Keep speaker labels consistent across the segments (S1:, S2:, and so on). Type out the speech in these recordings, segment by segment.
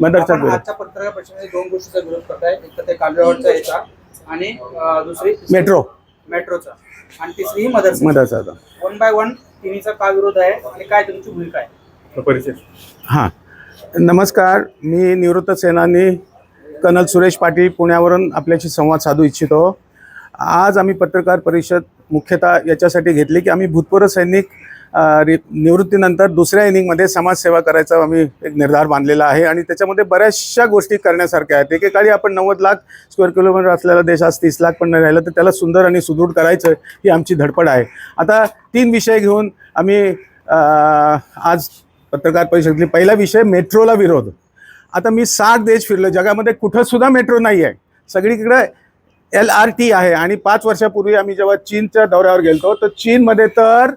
S1: मदरचा
S2: आपण
S1: विरोध
S2: आजच्या पत्रकार परिषदेमध्ये दोन गोष्टीचा विरोध करताय. एक तर ते कालव्यावरचा याचा आणि अं, दुसरी
S1: मेट्रो.
S2: मेट्रोचा. आणि तिसरी ही मदरसा
S1: मदरचा
S2: वन बाय वन तिन्हीचा का विरोध आहे आणि काय तुमची भूमिका आहे?
S3: परिचय.
S1: हां. नमस्कार. मी निवृत्त सेनानी कर्नल सुरेश पाटील पुण्यावरून आपल्याशी संवाद साधू इच्छितो. आज आम्ही पत्रकार परिषद मुख्यतः याच्यासाठी घेतली की आम्ही भूतपूर्व सैनिक निवृत्तीनंतर दुसऱ्या इनिंगमध्ये समाजसेवा करायचा आम्ही एक निर्धार बांधलेला आहे आणि त्याच्यामध्ये बऱ्याचशा गोष्टी करण्यासारख्या आहेत. एकेकाळी आपण नव्वद लाख स्क्वेअर किलोमीटर असलेला देश आज तीस लाख पण राहिलं तर त्याला सुंदर आणि सुदृढ करायचं ही आमची धडपड आहे. आता तीन विषय घेऊन आम्ही आज पत्रकार परिषदेतली पहिला विषय मेट्रोला विरोध. आता मी सात देश फिरलो जगामध्ये कुठंसुद्धा मेट्रो नाही आहे. सगळीकडे एल आर टी आहे आणि पाच वर्षापूर्वी आम्ही जेव्हा चीनच्या दौऱ्यावर गेलो तर चीनमध्ये तर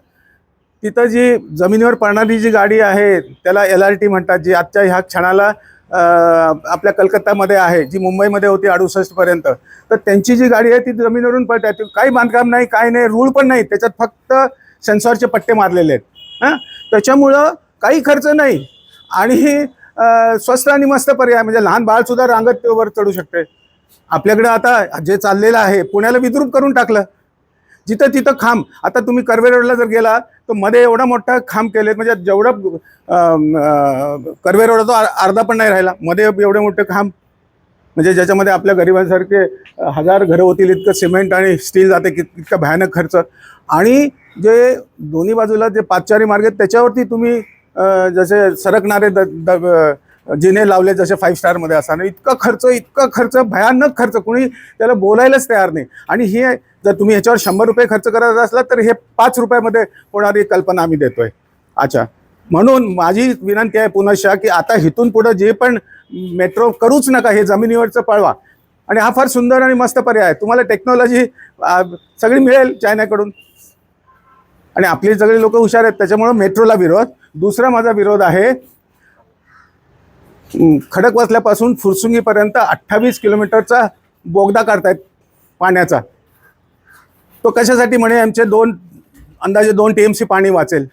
S1: तिथं जी जमिनीवर पडणारी जी गाडी आहे त्याला एल आर टी म्हणतात जी आजच्या ह्या क्षणाला आपल्या कलकत्तामध्ये आहे जी मुंबईमध्ये होती अडुसष्टपर्यंत तर त्यांची जी गाडी आहे ती जमिनीवरून पडते. काही बांधकाम नाही काय नाही रूळ पण नाही. त्याच्यात फक्त सेन्सॉरचे पट्टे मारलेले आहेत. हां? त्याच्यामुळं काही खर्च नाही. आणि स्वस्त आणि मस्त पर्याय म्हणजे लहान बाळसुद्धा रांगत वर चढू शकते. आपल्याकडे आता जे चाललेलं आहे पुण्याला विद्रूप करून टाकलं. जिथं तिथं खांब. आता तुम्ही कर्वे रोडला जर गेला तर मध्ये एवढा मोठा खांब केलेत म्हणजे जेवढं कर्वे रोड तो अर्धा पण नाही राहिला. मध्ये एवढे मोठे खांब. म्हणजे ज्याच्यामध्ये आपल्या गरिबांसारखे हजार घरं होतील इतकं सिमेंट आणि स्टील जाते कित इतका भयानक खर्च. आणि जे दोन्ही बाजूला जे पाचचारी मार्ग आहेत त्याच्यावरती तुम्ही जसे सरकणारे द द- जिने लावले जसे फाईव्ह स्टारमध्ये असताना इतका खर्च इतका खर्च भयानक खर्च. कुणी त्याला बोलायलाच तयार नाही. आणि हे जर तुम्ही ह्याच्यावर शंभर रुपये खर्च करायचा असला तर हे पाच रुपयामध्ये होणारी कल्पना आम्ही देतोय. अच्छा. म्हणून माझी विनंती आहे पुनशा की आता इथून पुढं जे पण मेट्रो करूच नका हे जमिनीवरचं पळवा. आणि हा फार सुंदर आणि मस्त पर्याय आहे. तुम्हाला टेक्नॉलॉजी सगळी मिळेल चायनाकडून. आणि आपली सगळी लोक हुशार आहेत त्याच्यामुळं मेट्रोला विरोध. दुसरा माझा विरोध आहे खडकवासल्यापासून फुरसुंगीपर्यंत अठ्ठावीस किलोमीटरचा बोगदा काढतायत पाण्याचा. तो कशासाठी म्हणे आमचे दोन अंदाजे दोन टी एम सी पाणी वाचेल.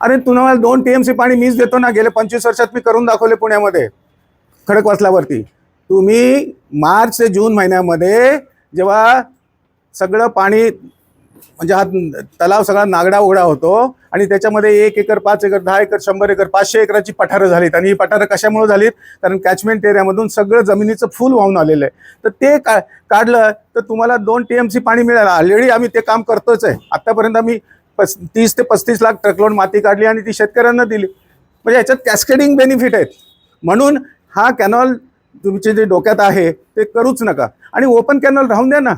S1: अरे तुम्हाला दोन टी एम सी पाणी मीच देतो ना गेले पंचवीस वर्षात मी करून दाखवले पुण्यामध्ये खडकवासल्यावरती तुम्ही मार्च ते जून महिन्यामध्ये जेव्हा सगळं पाणी म्हणजे हा तलाव सगळा नागडा उघडा होतो आणि त्याच्यामध्ये एक एकर पाच एकर दहा एकर शंभर एकर पाचशे एकराची पठारं झालीत. आणि ही पठारं कशामुळे झालीत? कारण कॅचमेंट एरियामधून सगळं जमिनीचं फुल वाहून आलेलं आहे. तर ते का काढलं तर तुम्हाला दोन टी एम सी पाणी मिळालं. ऑलरेडी आम्ही ते काम करतोच आहे. आत्तापर्यंत आम्ही पस तीस ते पस्तीस लाख ट्रकलोड माती काढली आणि ती शेतकऱ्यांना दिली. म्हणजे याच्यात कॅस्केडिंग बेनिफिट आहेत. म्हणून हा कॅनॉल तुमचे जे डोक्यात आहे ते करूच नका. आणि ओपन कॅनॉल राहून द्या ना.